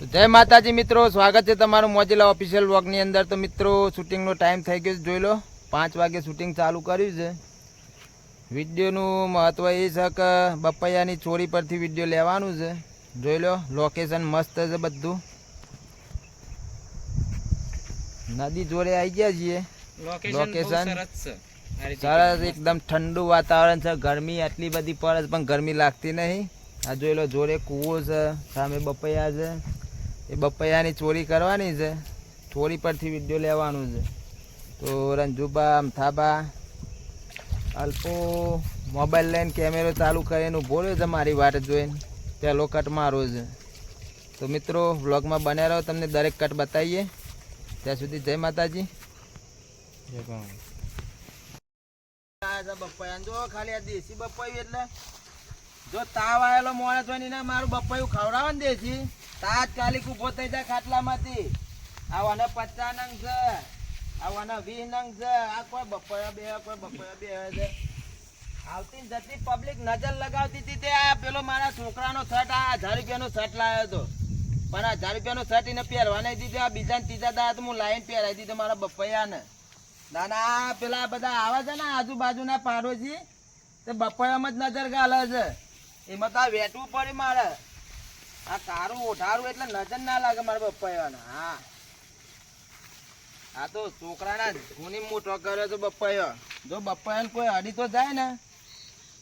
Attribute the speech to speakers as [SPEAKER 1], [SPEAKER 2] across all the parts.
[SPEAKER 1] જય માતાજી મિત્રો સ્વાગત છે તમારું મોજીલા ઓફિશિયલ વ્લોગની અંદર. તો મિત્રો શૂટિંગનો ટાઈમ થઈ ગયો જોઈ લો પાંચ વાગે શૂટિંગ ચાલુ કર્યું છે. વિડીયોનું મહત્ત્વ એ છે કે બપૈયાની ચોરી પરથી વીડિયો લેવાનું છે. જોઈ લો લોકેશન મસ્ત છે બધું. નદી જોડે આવી ગયા છીએ. લોકેશન સરસ એકદમ ઠંડુ વાતાવરણ છે. ગરમી આટલી બધી પડે પણ ગરમી લાગતી નહીં. આ જોઈ લો જોડે કૂવો છે સામે બપૈયા છે. એ બપૈયાની ચોરી કરવાની છે. ચોરી પરથી વીડિયો લેવાનું છે. તો રંજુબા અમથાબા અલ્પો મોબાઈલ લઈને કેમેરો ચાલુ કરીને ઊભો રહ્યો છે મારી વાટ જોઈને. પહેલો કટ મારો છે. તો મિત્રો વ્લોગમાં બન્યા રહો તમને દરેક કટ બતાવીએ. ત્યાં સુધી જય માતાજી. જય બપૈયા જો ખાલી આ દેશી બપૈયું એટલે જો તાવ આવેલો મોડે હોય ને એને મારું બપૈયું ખવડાવો ને દેશી. તાત્કાલિક ઊભો થઈ જાય ખાટલામાંથી. આવાને પચાસ નંગ છે. આવાને વીસ નંગ છે. આ કોઈ બપોરા બે કોઈ બપોયા બે છે. આવતી જતી પબ્લિક નજર લગાવતી હતી તે આ પેલો મારા છોકરાનો શર્ટ, આ હજાર રૂપિયાનો શર્ટ લાવ્યો હતો. પણ આ હજાર રૂપિયાનો શર્ટ એને પહેરવા નહીં દીધો. આ બીજા ત્રીજા તો હું લાઈન પહેરાવી દીધો મારા બપૈયાને નાના, આ પેલા બધા આવે છે ને આજુબાજુના પાડોશી, તે બપોયામાં જ નજર ગાલે છે. એમાં તો આ વેટવું પડે મારે. આ તારું ઓઢારું એટલે નજર ના લાગે મારા બપૈયાને હા. આ તો છોકરાના ગુની મોટો કર્યો તો બપૈયો જો બપૈયાને કોઈ અડી તો જાય ને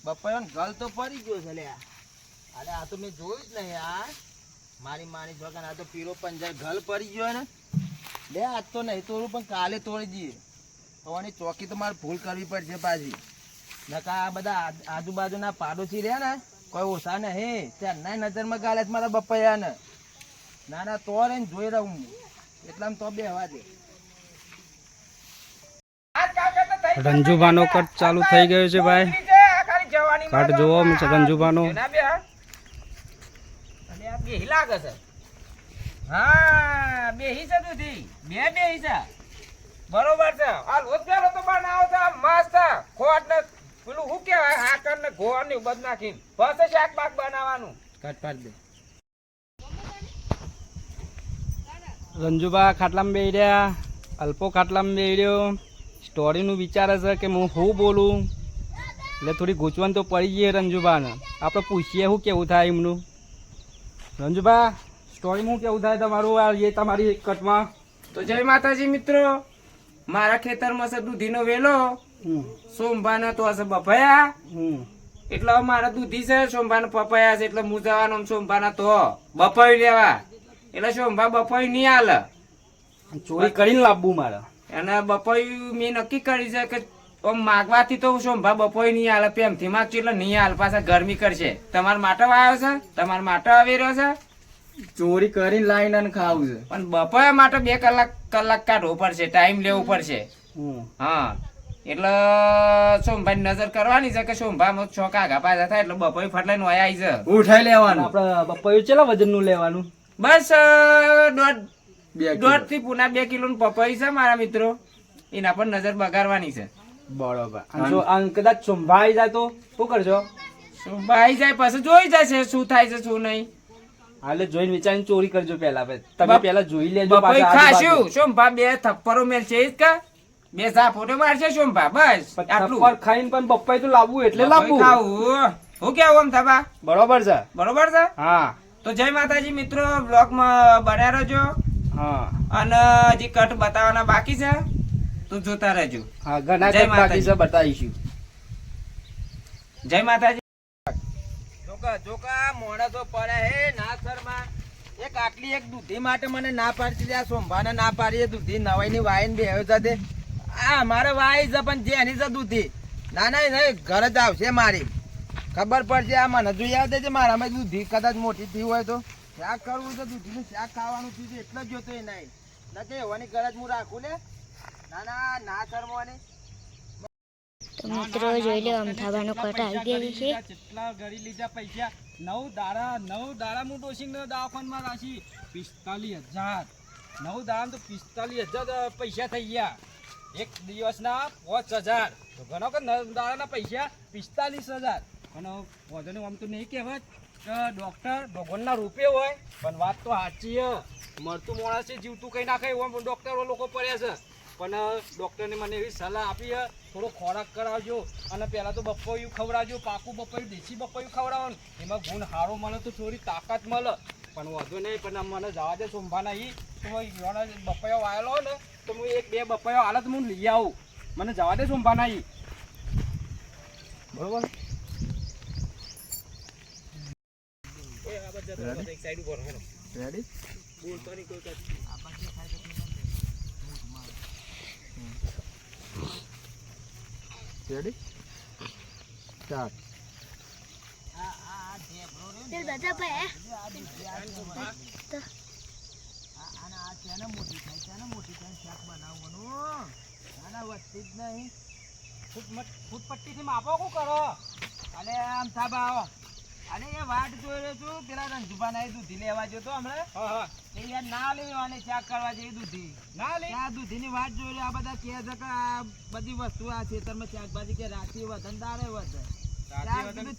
[SPEAKER 1] બપૈયાને ગલ તો પડી ગયો છે લ્યા અરે આ તો મેં જોયું જ નહીં આ મારી માની છોકરા આ તો પીરો પંજર ગલ પડી ગયો ને. લે આજ તો નહીં તોડું, પણ કાલે તોડી દઈએ. તો આની ચોકી તો મારે ભૂલ કરવી પડશે પાછી. નકા આ બધા આજુબાજુના પાડોશી રહ્યા ને કોઈ ઓછા ને હે ત્યાં ના નજરમાં ગાલે છે મારા બપૈયા ને ના ના તો રે જોઈ રહું હું. એટલામાં તો બે હવા દે.
[SPEAKER 2] રંજુભાનો કટ ચાલુ થઈ ગયો છે ભાઈ. કટ જોવો રંજુભાનો
[SPEAKER 1] બેહી લાગે છે હા બેહી છે દૂધી. બે બેહી છે. બરોબર છે. આ પેલો તો છે આમ મસ્ત ખોટ ને પેલું શું કહેવાય? હાકર ને ઘોર ને બધ નાખીને. બસ શાક બાક બનાવવાનું. કટ પાડ દે.
[SPEAKER 2] રંજુભા ખાટલામાં બેહી રહ્યા. અલ્પો ખાટલામાં બેહી રહ્યો. સ્ટોરીનું વિચારે છે કે હું શું બોલું? એટલે થોડી ગૂંચવણ તો પડી ગઈ રંજુભાને આપણે પૂછીએ શું કેવું થાય એમનું. રંજુભા સ્ટોરીમાં કેવું થાય તમારું? આ એ તમારી કટમાં.
[SPEAKER 3] તો જય માતાજી મિત્રો. મારા ખેતરમાં છે દૂધીનો વેલો. સોમભાના તો હશે બફાયા. એટલે મારા દૂધી છે સોમભાના પપાયા છે એટલે હું જવાનો સોમભાના તો બફાવી લેવા. એટલે સોમભા બફાવી નહીં હાલે.
[SPEAKER 2] ચોરી કરીને લાવવું મારે.
[SPEAKER 3] અને બફાઈ મેં નક્કી કરી છે કે આમ માગવાથી તો સોમભા બપોઈ નહીં હાલે પ્રેમથી માગશું એટલે નહીં હાલ. પાછા ગરમી કરશે. તમારા માટે આવ્યો છે? તમારા માટે આવી રહ્યો છે?
[SPEAKER 2] ચોરી કરીને લાઈન અને ખાવું છે.
[SPEAKER 3] પણ બફાયા માટે બે કલાક કલાક કાઢવો પડશે ટાઈમ લેવો પડશે હા. એટલે સોમભાઈ નજર કરવાની છે કે સોમભાઈ છ કાગા પાછા થાય એટલે બપોરે ફટલે નું આવી છે.
[SPEAKER 2] ઉઠાઈ લેવાનું. આપણે બપૈયું ચેલા વજનનું લેવાનું?
[SPEAKER 3] બસ દોઢ
[SPEAKER 2] બે
[SPEAKER 3] દોઢથી પુના બે કિલો નું પપઈ છે મારા મિત્રો. એના પર નજર બગાડવાની છે.
[SPEAKER 2] બરોબર. અને જો કદાચ સોમભાઈ જાય તો શું કરશો
[SPEAKER 3] સોમભાઈ જાય પછી જોઈ જશે શું થાય છે શું નહીં.
[SPEAKER 2] હાલે જોઈને વિચારીને ચોરી કરજો પહેલા તમે પહેલા જોઈ લેજો
[SPEAKER 3] ખાશું
[SPEAKER 2] આજુબાજુ.
[SPEAKER 3] બે થપ્પરો મેલશે જ કા? બે ઝાપોટો મારશે સોમભા બસ આટલું.
[SPEAKER 2] ખાઈને પણ બપ્પાઈ તો લાવવું એટલે લાવવું.
[SPEAKER 3] ખાવું. હું કેવું આમ થપા
[SPEAKER 2] બરોબર છે.
[SPEAKER 3] બરોબર છે?
[SPEAKER 2] હા.
[SPEAKER 3] તો જય માતાજી મિત્રો બ્લોગમાં બન્યા રહેજો.
[SPEAKER 2] હા.
[SPEAKER 3] અને હજી કટ બતાવવાના બાકી છે તો જોતા રહેજો.
[SPEAKER 2] હા ઘણા
[SPEAKER 3] જય માતાજી.
[SPEAKER 2] બતાવીશું.
[SPEAKER 3] જય માતાજી.
[SPEAKER 1] જોકા જોકા મોણસો પડે હે, ના શર્મા. એક આટલી એક દૂધી માટે મને ના પાડતી આ સોમભાને ના પાડીએ દૂધી નવાઈની વાઈન બે સાથે આ મારે વાઈ છે, પણ જેની છે દૂધી? ના ના નહીં ઘરે જ આવશે મારી. ખબર પડશે, આ મને જોઈ આવતે છે મારામાં દૂધી કદાચ મોટી થઈ હોય તો. શાક કરવું છે, દૂધીનું શાક ખાવાનું થયું એટલે જ જોતો એ નહીં. નથી એવાની ગરજ હું રાખું લે. ના ના ના શરમવાની
[SPEAKER 4] મિત્રો જોઈ લો અમથાબાનો કટ આવી ગયો છે.
[SPEAKER 2] કેટલા ગરી લીધા પૈસા? નવ દાડા નવ દાડા હું ડોસિંગ દવાખાનમાં રાખી. પિસ્તાલીસ હજાર. નવ દાડા તો પિસ્તાલીસ હજાર પૈસા થઈ ગયા. એક દિવસના પાંચ હજાર. તો ઘણો કે દાડાના પૈસા? પિસ્તાલીસ હજાર. પણ વધુ આમ તો નહીં કહેવાય કે ડોક્ટર ભગવાનના રૂપે હોય, પણ વાત તો સાચી મળતું માણસ જીવતું કઈ નાખે એવા ડોક્ટરો લોકો પડ્યા છે. પણ ડૉક્ટરને મને એવી સલાહ આપી છે થોડો ખોરાક કરાવજો. અને પહેલાં તો બપોયું ખવડાવજો પાકું બપોયું દેશી બપોયું ખવડાવવાનું. એમાં ગુણ સારો મળે તો થોડી તાકાત મળે. પણ વધુ નહીં પણ મને જવા દે સોમભાના ઈ તો યોના બપોયો વાયેલો ને તો હું એક બે બપોયો હાલત હું લઈ આવું. મને જવા દે સોમભાના ઈ બરોબર?
[SPEAKER 1] રેડી રેડી ચાર
[SPEAKER 4] તે બધા ભાઈ
[SPEAKER 1] અને આ તેને મોટી થાય તેને મોટી થાય શાક બનાવવાનું આના વધતી જ નહીં
[SPEAKER 2] ફૂટ મટ- ફૂટ માપો શું કરો
[SPEAKER 1] અલે આમ થાબા આવો અરે એ વાટ જોઈ રહ્યો છું પેલા રંજુભા ના દૂધી લેવા જતો હમણાં. એ યાર ના લેવાની ચેક કરવા જઈ દૂધી.
[SPEAKER 2] ના લે?
[SPEAKER 1] આ દૂધીની વાત જોઈ આ બધા કે છે કે આ બધી વસ્તુ આ ખેતરમાં શાકભાજી કે રાતી વધન દારે વધે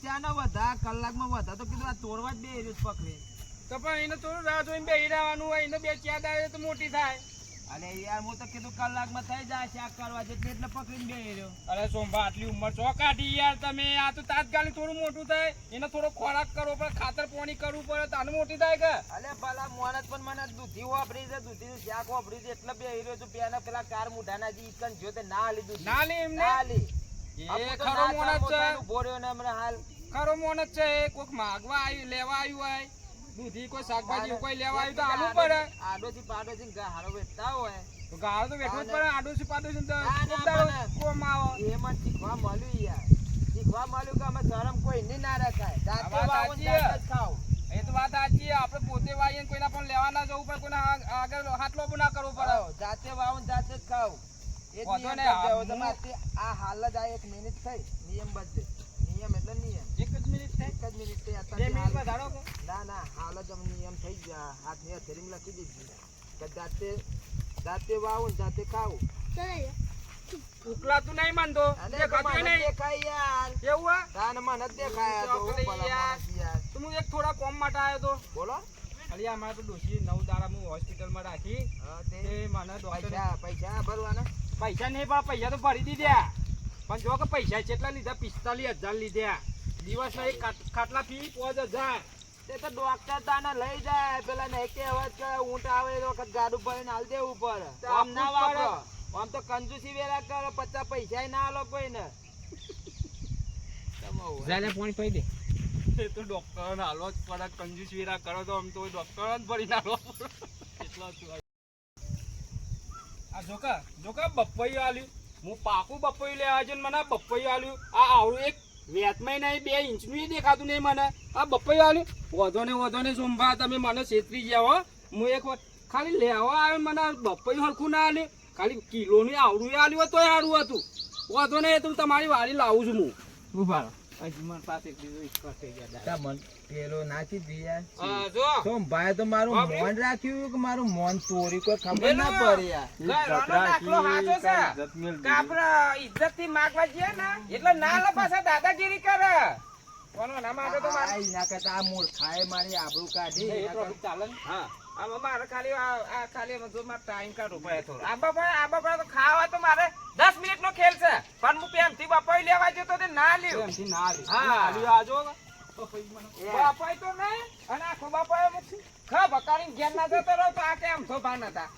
[SPEAKER 1] ત્યાં ન વધા કલાકમાં વધા તો કીધું આ તોડવા જ બે રહ્યું પકડે.
[SPEAKER 2] તો પણ એને થોડું રાહ જોઈને બેહી રહેવાનું હોય એને બે ચાર દાડે તો મોટી થાય.
[SPEAKER 1] અરે યાર હું તો કીધું કલાકમાં થઈ જાય શાક કરવા જેટલે એટલે પકડીને બે રહ્યો.
[SPEAKER 2] અરે સોમભા આટલી ઉંમર છો કાઢી યાર તમે? આ તો તાત્કાલિક થોડું મોટું થાય. એને થોડો ખોરાક કરવો પડે ખાતર પાણી કરવું પડે તાનું મોટી થાય કે?
[SPEAKER 1] અરે ભલા મોણસ પણ મને દૂધી વાપરી છે દૂધી શાક વાપરી છે એટલે બે રહ્યો છું. પેલા પેલા કાર મુઢાના જી ઇકન જો તે ના લીધું
[SPEAKER 2] ના લે એમને
[SPEAKER 1] ના? લી
[SPEAKER 2] એ ખરો મોણસ છે.
[SPEAKER 1] રહ્યો ને હમણાં હાલ.
[SPEAKER 2] ખરો મોણસ છે કોઈક માગવા આવી લેવા આવ્યું હોય. દૂધી કોઈ શાકભાજી કોઈ લેવા આવ્યું તો આલુ પડે.
[SPEAKER 1] આડોશી પાડોશી હારો વેચતા હોય.
[SPEAKER 2] તો ગાળો તો બેઠવું જ પડે આડોશી પાડોશી તો કોમ આવે.
[SPEAKER 1] એમાં શીખવા મળ્યું યાર. શીખવા મળ્યું કે અમે ધરમ કોઈ ને ના રખાય
[SPEAKER 2] એ તો વાત સાચી આપણે પોતે વાઈએ કોઈના પણ લેવાના જવું પડે કોઈના આગળ હાથલો પણ ના કરવો પડે.
[SPEAKER 1] જાતે વાવો જાતે જ ખાવ એ નિયમ આ હાલ જ આ એક મિનિટ થઈ. નિયમ બધે નિયમ એટલે નિયમ.
[SPEAKER 2] એક જ મિનિટ થાય
[SPEAKER 1] એક જ મિનિટ થઈ.
[SPEAKER 2] બે કે
[SPEAKER 1] ના ના હાલ જ અમે નિયમ થઈ ગયા. હાથની હથેળીમાં લખી દીધી. કે જાતે જાતે વાવો જાતે ખાવું.
[SPEAKER 2] ઉકલાતું નહીં માનતો. દેખાતું નહીં.
[SPEAKER 1] દેખાય યાર.
[SPEAKER 2] એવું
[SPEAKER 1] તાન મને દેખાય તો
[SPEAKER 2] યાર. હું એક થોડા કોમ માટે આવ્યો તો.
[SPEAKER 1] બોલો.
[SPEAKER 2] અલી અમારે તો ડોશી નવ દાડા હું હોસ્પિટલમાં રાખી. તે
[SPEAKER 1] તે
[SPEAKER 2] મને ડોક્ટરે
[SPEAKER 1] પૈસા પૈસા ભરવાના.
[SPEAKER 2] પૈસા નહીં પણ પૈસા તો ભરી દીધા. પણ જો કે પૈસા કેટલા લીધા પિસ્તાલીસ હજાર લીધા. દિવસના એક ખાટલા ફી પાંચ હજાર.
[SPEAKER 1] તે તો ડોક્ટર તાને લઈ જાય. પેલા ને કહેવત કે ઊંટ આવે એ વખત ગાડું ભરીને હાલ દેવું પડે આમ ના
[SPEAKER 2] જ
[SPEAKER 1] વાપરો. આમ તો કંજૂસી વેલા કરો પચાસ પૈસા ના આલો કોઈને.
[SPEAKER 3] ઝાલે પાણી પી દે.
[SPEAKER 2] એ તો ડોક્ટર હાલવા જ પડે. કંજૂસ વેરા કરો તો આમ તો ડોક્ટર જ ભરી નાખવા પડે. એટલા. આ જોકા જોકા બપૈયું આલ્યું. હું પાકું બપૈયું લેવા છે મને બપૈયું આલ્યું. આ આવડું એક વેતમાં નહીં બે ઇંચનું દેખાતું નહીં મને. આ બપૈયું આલ્યું વધો ને વધો ને સોમભા તમે મને છેતરી ગયા હો. હું એક વાર ખાલી લેવા આવ્યો મને આ બપૈયું હરખું ના આલ્યું ખાલી કિલોનું આવડું આલ્યું હોત તોય સારું હતું. વધો ને તો તમારી વાળી લાવું છું હું.
[SPEAKER 3] ઊભા હજી મને પાસે થઈ ગયા. દાદા.
[SPEAKER 1] પેલો નાખી દીયા તો ભાઈ તો મારું મોન રાખ્યું કે મારું મોન ચોરી કોઈ ખબર ના પડી યાર
[SPEAKER 3] ઇજ્જત ઇજ્જતથી માગવા જઈએ ને એટલે ના લે પાછા દાદાગીરી કરે. ખાવા તો મારે. દસ મિનિટ નો? ખેલ છે. પણ હું પ્રેમથી બપોઈ લેવા જતો તે ના લ્યો.
[SPEAKER 2] ના આલ્યું.
[SPEAKER 3] હા. બપોઈ તો નહીં અને આખો બપોઈ મૂકશું. ખા બકારીને ઘેર ના જતો રહો તો આ કેમ તો ભાન હતા?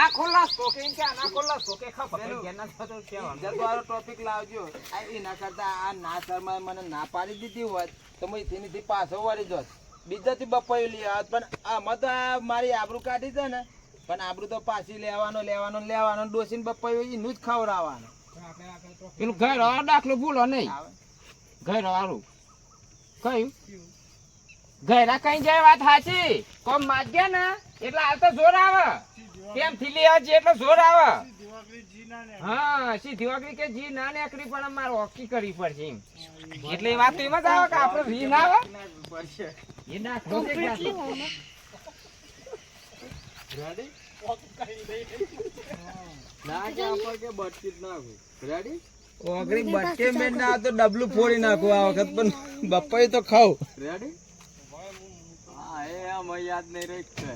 [SPEAKER 3] આ ખુલ્લા સ્ટોકે એમ કે આના ખુલ્લા સ્ટોકે ખા બકારી ઘેર ના જતો કેવાનું
[SPEAKER 1] ટોપિક લાવજો. આ એના કરતા આ ના શર્માએ મને ના પાડી દીધી હોત તો મેં તેનીથી પાછો વળી જોત. બીજાથી બપોયું લઈ આવત પણ આમાં તો આ મારી આબરૂ કાઢી છે ને પણ આબરૂ તો પાછી લેવાનો લેવાનો લેવાનો ડોસીને બપોયું એનું જ ખવડાવવાનું.
[SPEAKER 3] પેલું ઘર દાખલો ભૂલો નહીં. ઘર વાળું. કયું? ઘરા કઈ જાય વાત સાચી? કોમ માગ્યા ને એટલે હાલ તો જોર આવે. કેમ થીલી લેવા એટલે જોર આવે? હા સીધી વાગડી કે જી ના નેકરી પણ મારે ઓકી કરવી પડશે એમ. એટલે એ વાત એમ જ આવે કે આપણે વી ના આવે? એ ના દાખલો?
[SPEAKER 1] ના કે આપણે કે બટકીટ ના રેડી ઓગળી બટકે મેં ના તો ડબલું ફોડી નાખો આ વખત પણ બપ્પાએ તો ખાવ.
[SPEAKER 2] રેડી હા એ આમ યાદ નહીં રહી છે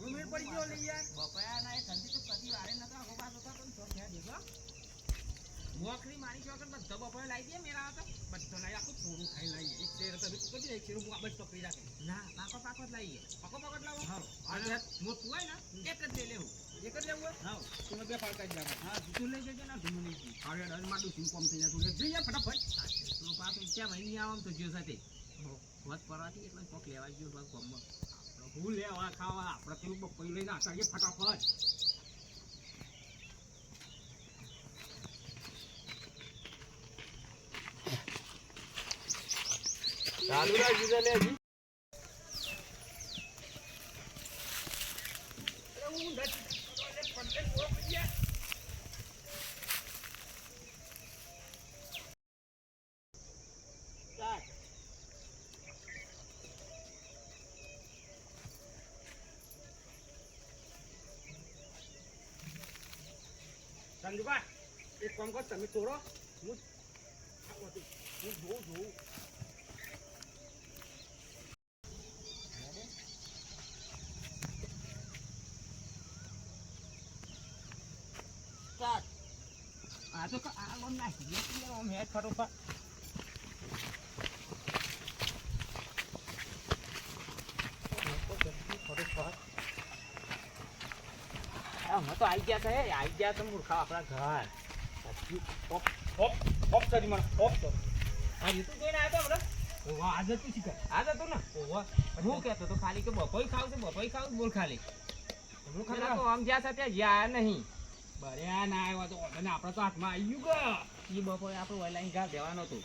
[SPEAKER 2] ગયો પડી ગયો યાર.
[SPEAKER 3] બપાયા ના એ ઠંડી તો કદી વારે નતો આખો પાછો થતો ને તો ક્યાં દેખો નોકરી મારી છો બધો બપોરે લાવી દે મેરા હતા
[SPEAKER 2] બધો લાઈ આખું થોડું ખાઈ લઈએ એક શેર તમે કદી એક શેર હું આ બસ પકડી રાખે.
[SPEAKER 3] ના પાકો પાકો જ લાવીએ. પાકો પાકો જ લાવો.
[SPEAKER 2] હા
[SPEAKER 3] અને મોટું હોય ને એક જ લઈ લેવું.
[SPEAKER 2] એક જ લેવું
[SPEAKER 3] હા
[SPEAKER 2] તું બે ફાળકા જ લાવો.
[SPEAKER 3] હા તું લઈ જજે ના ધૂમ લઈ જઈ
[SPEAKER 2] હવે ડરમાં શું કોમ થઈ જાય? તો જોઈએ ફટાફટ.
[SPEAKER 3] તો પાછું ક્યાં નહીં આવો તો જીવ સાથે. વધ પરવાથી એટલે કોક લેવા ગયો ભાગ ગમમાં
[SPEAKER 2] હું લેવા ખાવા. આપણે પેલું બપોઈ લઈને આટાડીએ ફટાફટ.
[SPEAKER 1] ચાલુ રાખી લે.
[SPEAKER 2] સંજુભાઈ એક કામ કર તમે હું હું જોઉં જોઉં
[SPEAKER 3] તો તો મૂર્ખા ઘર
[SPEAKER 2] હોપ હોપ સરી મને સર
[SPEAKER 3] આ રીતુ જોઈને આવ્યો હમણાં
[SPEAKER 2] ઓવા આજે તું શીખર
[SPEAKER 3] આ જતો ને હું કહેતો તો ખાલી કે બપોઈ ખાવ છે? બપોઈ ખાવ બોલ ખાલી.
[SPEAKER 2] હું
[SPEAKER 3] તો આમ જ્યાં ત્યાં જ્યાં નહીં.
[SPEAKER 2] બર્યા ના આવ્યા તો ઓર્ડર આપણા તો હાથમાં આવી ગયું કે.
[SPEAKER 3] એ બપોરે આપણે ઓનલાઈન ઘા દેવાનો હતો.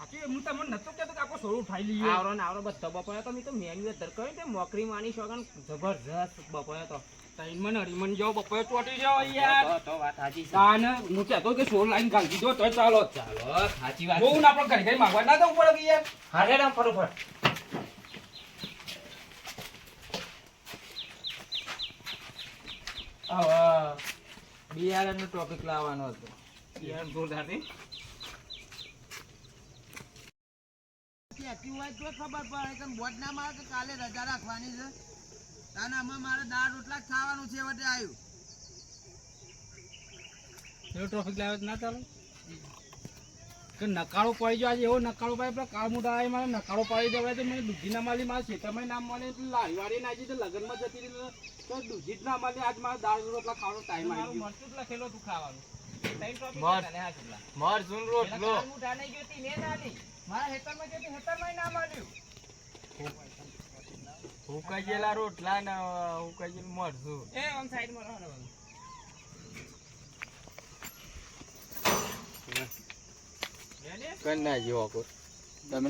[SPEAKER 2] આથી હું તમને નતો કહેતો કે આપણે સોળું ઉઠાઈ લઈએ.
[SPEAKER 3] આવરો ને આવરો બધો બપોરે તો મેં તો મેન્યુ દર કર્યું તે મોકરી માની શોગન જબરજસ્ત બપોરે તો.
[SPEAKER 2] તૈન મને હરીમન જાઓ બપોરે ચોટી જાઓ યાર.
[SPEAKER 3] તો- તો વાત સાચી છે.
[SPEAKER 2] તાન હું કહેતો કે સોળ લાઈન ગાળી દીધો તો ચાલો.
[SPEAKER 3] ચાલો સાચી વાત
[SPEAKER 2] બહુ ના આપણે ઘરે ઘરે માંગવા ના જવું પડે યાર?
[SPEAKER 3] હારે રામ ફટોફટ
[SPEAKER 1] હવે બિયારણ નો ટોપિક લાવવાનો હતો. હોય તો ખબર પડે. કે બોટ ના મારે તો કાલે રજા રાખવાની છે? તાને આમાં મારે દાળ રોટલા જ ખાવાનું છે વટે આવ્યું
[SPEAKER 2] એવો ટ્રોફિક લાવ્યો ના ચાલો? કે નકાળો પડી ગયો આજે એવો નકાળો પડે પેલા કાળ મોટા આવે મારે નકાળો પડી દેવાય તો મને દૂધી ના માલી મારા ખેતરમાં ના મળે એટલે લારી ના જઈ તો લગ્નમાં જતી રહી તો દૂધી જ ના મળે આજ મારે દાળ રોટલા ખાવાનો ટાઈમ આવી
[SPEAKER 3] મારું
[SPEAKER 2] ગયો
[SPEAKER 3] મરચું લખેલો તું ખાવાનું ત્રણ topic
[SPEAKER 1] મર.
[SPEAKER 3] હતા ને હા કેટલા?
[SPEAKER 1] મર ઝૂન
[SPEAKER 3] પેલા કાળ મુઠા નહીં ગયો તી ને ના લી. મારા હેતરમાં ગયો તી હેતરમાંય ના મળ્યું
[SPEAKER 1] હુકાઈ ગયેલા રોટલા ને હુકાઈ ગયેલું મરશું
[SPEAKER 3] એ આમ સાઈડમાં રહો
[SPEAKER 1] તમે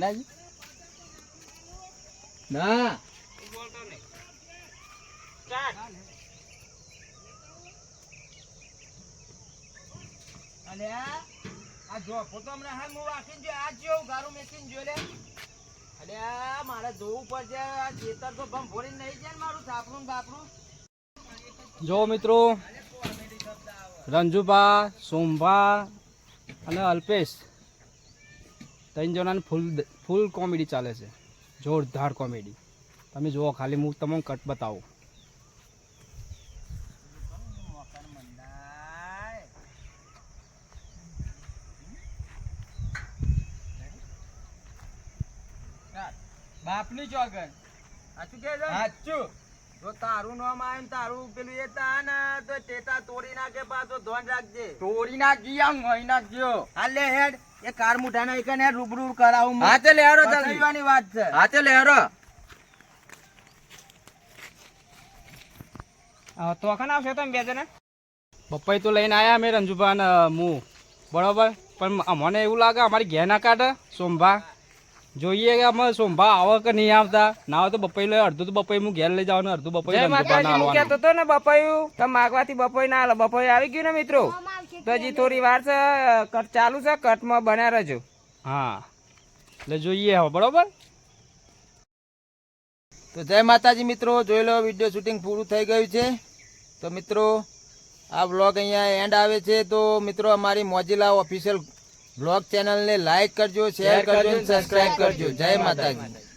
[SPEAKER 1] ના. અને આ આ જો ફોટો હમણાં હાલ હું રાખીને જો આ જેવું ગારું મેકીને જો લે. અરે આ મારે જોવું પડશે આ ખેતર તો ભમ ભોરી નહીં જાય મારું થાપડું ને બાપડું
[SPEAKER 2] જો મિત્રો રંજુભા સોમભા અને અલ્પેશ ત્રણ જણાને ફૂલ ફૂલ કોમેડી ચાલે છે. જોરદાર કોમેડી તમે જુઓ ખાલી હું તમને કટ બતાવું.
[SPEAKER 1] બાપની ચોગન. સાચું કે સાચું. જો તારું નામ આવે તારું પેલું એ તા ને તો ટેટા તોડી નાખે પાછો ધોન રાખજે.
[SPEAKER 2] તોડી નાખી આમ હોય નાખજો.
[SPEAKER 1] હાલ લે હેડ. એ કાર મુઠાના એકને રૂબરૂ કરાવું
[SPEAKER 2] હાથે તે લેરો જલ્દી.
[SPEAKER 1] વાત છે.
[SPEAKER 2] હાથે તે લહેરો
[SPEAKER 3] હા, તો કન આવશે તમે બે જણા?
[SPEAKER 2] પપ્પાઈ તો લઈને આયા અમે રંજુભા ને હું બરોબર? પણ મને એવું લાગે અમારી ઘેર ના કાઢે સોમભા. જોઈએ કે આમાં સોંભા આવે કે નહીં આવતા? ના આવે તો બપાઈ લઈ અડધું તો બપાઈ હું ઘેર લઈ જવાનું અડધું બપાઈ
[SPEAKER 3] માતાજી કહેતો હતો ને બપાયું તો માગવાથી બપોઈ ના હાલો બપોઈ આવી ગયું ને મિત્રો? તો હજી થોડી વાર છે કટ ચાલુ છે કટમાં બન્યા રહેજો
[SPEAKER 2] હા. એટલે જોઈએ હવે બરોબર?
[SPEAKER 1] તો જય માતાજી મિત્રો જોઈ લો વીડિયો શૂટિંગ પૂરું થઈ ગયું છે. તો મિત્રો આ બ્લોગ અહીંયા એન્ડ આવે છે. તો મિત્રો અમારી મોજીલા ઓફિશિયલ બ્લોગ ચેનલને લાઈક કરજો શેર કરજો અને સબસ્ક્રાઈબ કરજો. જય માતાજી.